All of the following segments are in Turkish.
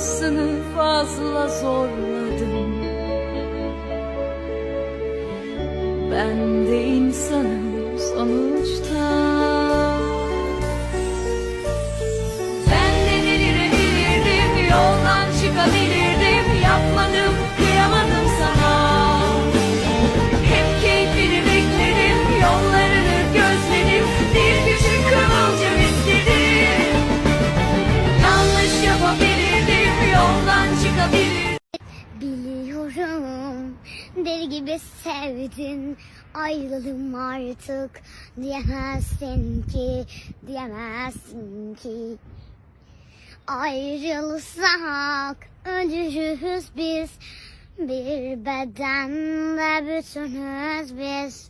Olmasını fazla zorladım. Ben de insanım sonuçta. Ben de delirebilirdim Yoldan çıkabilirdim deli gibi sevdin ayrılalım artık diyemezsin ki diyemezsin ki. Ayrılsak ölürüz biz bir bedende bütünüz biz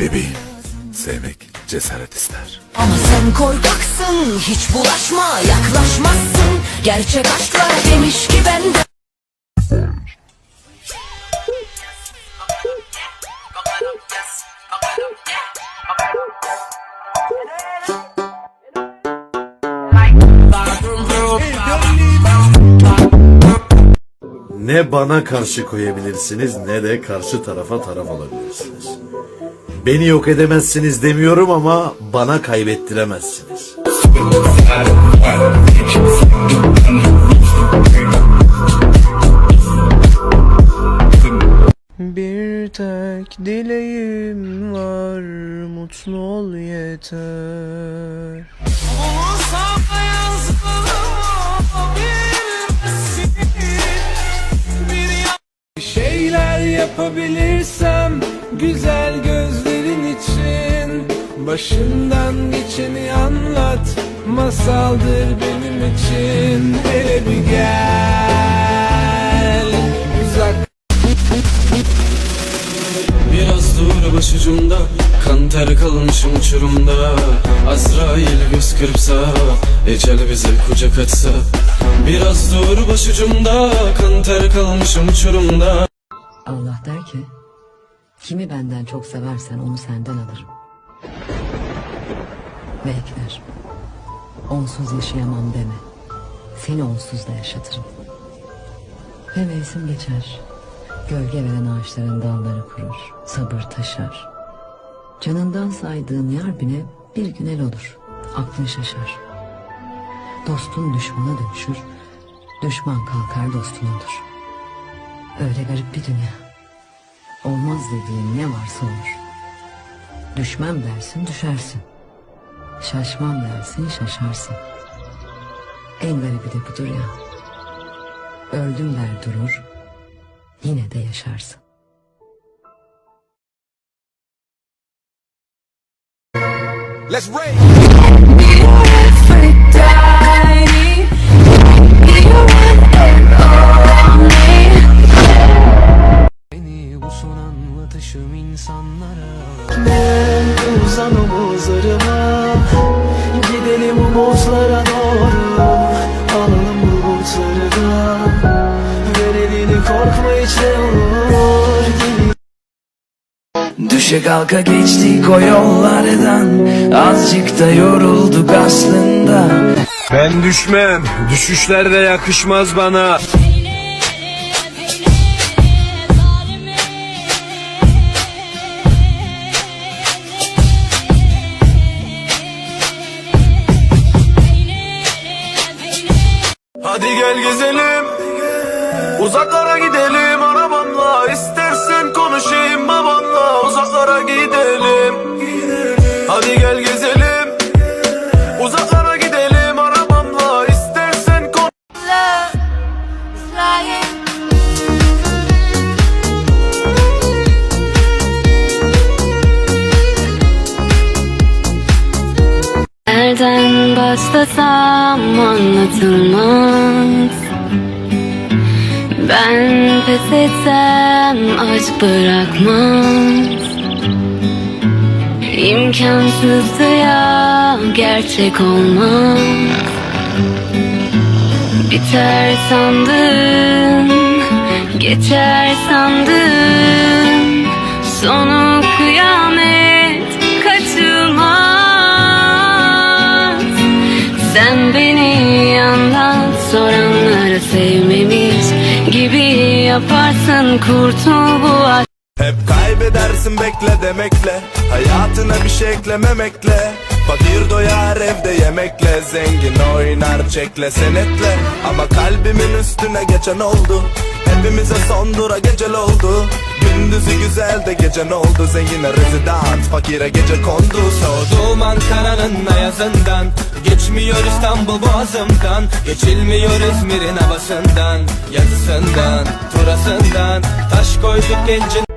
Bebeğim, sevmek cesaret ister. Ama sen korkaksın hiç bulaşma yaklaşmazsın Gerçek aşklar demiş ki ben de Ne bana karşı koyabilirsiniz ne de karşı tarafa taraf olabilirsiniz. Beni yok edemezsiniz demiyorum ama bana kaybettiremezsiniz. Bir tek dileğim var mutlu ol yeter Bir şeyler yapabilirsem güzel için Başından geçeni anlat masaldır benim için. Hele bir gel uzak. Biraz dur başucumda Kan ter kalmışım uçurumda. Azrail göz kırpsa Ecel bize kucak açsa Biraz dur başucumda Kan ter kalmışım uçurumda. Allah der ki Kimi benden çok seversen onu senden alırım Ve Onsuz yaşayamam deme. Seni onsuz da yaşatırım. Ve mevsim geçer. Gölge veren ağaçların dalları kurur Sabır taşar. Canından saydığın yar bile bir gün el olur Aklın şaşar. Dostun düşmana dönüşür Düşman kalkar dostun olur. Öyle garip bir dünya. Olmaz dediğin ne varsa olur. Düşmem dersin düşersin Şaşmam dersin şaşarsın. En garibi de budur ya. Öldüm der durur Yine de yaşarsın. Let's rage. Beni bu son anlatışım insanlara. Ben uzan omuzlarıma Umutlara doğru Alalım bulutları da. Ver elini korkma hiç ne olur Gelin Düşe kalka geçtik o yollardan. Azıcık da yorulduk aslında. Ben düşmem, düşüşler de yakışmaz bana. Gezelim, uzaklara gidelim başlasam anlatılmaz. Ben pes etsem aşk bırakmaz. İmkansızdı ya gerçek olmaz. Biter sandım, geçer sandım Sonu kıyamet yaparsın kurtul bu aşk Hep kaybedersin bekle demekle. Hayatına bir şey eklememekle. Fakir doyar evde yemekle. Zengin oynar çekle senetle. Ama kalbimin üstüne geçen oldu Hepimize son dura gecel oldu. Gündüzü güzel de gece ne oldu? Zengine rezidans fakire gece kondu. Soğuduğum Ankara'nın ayazından Geçmiyor İstanbul boğazımdan. Geçilmiyor İzmir'in havasından Yazısından, turasından. Taş koyduk gencin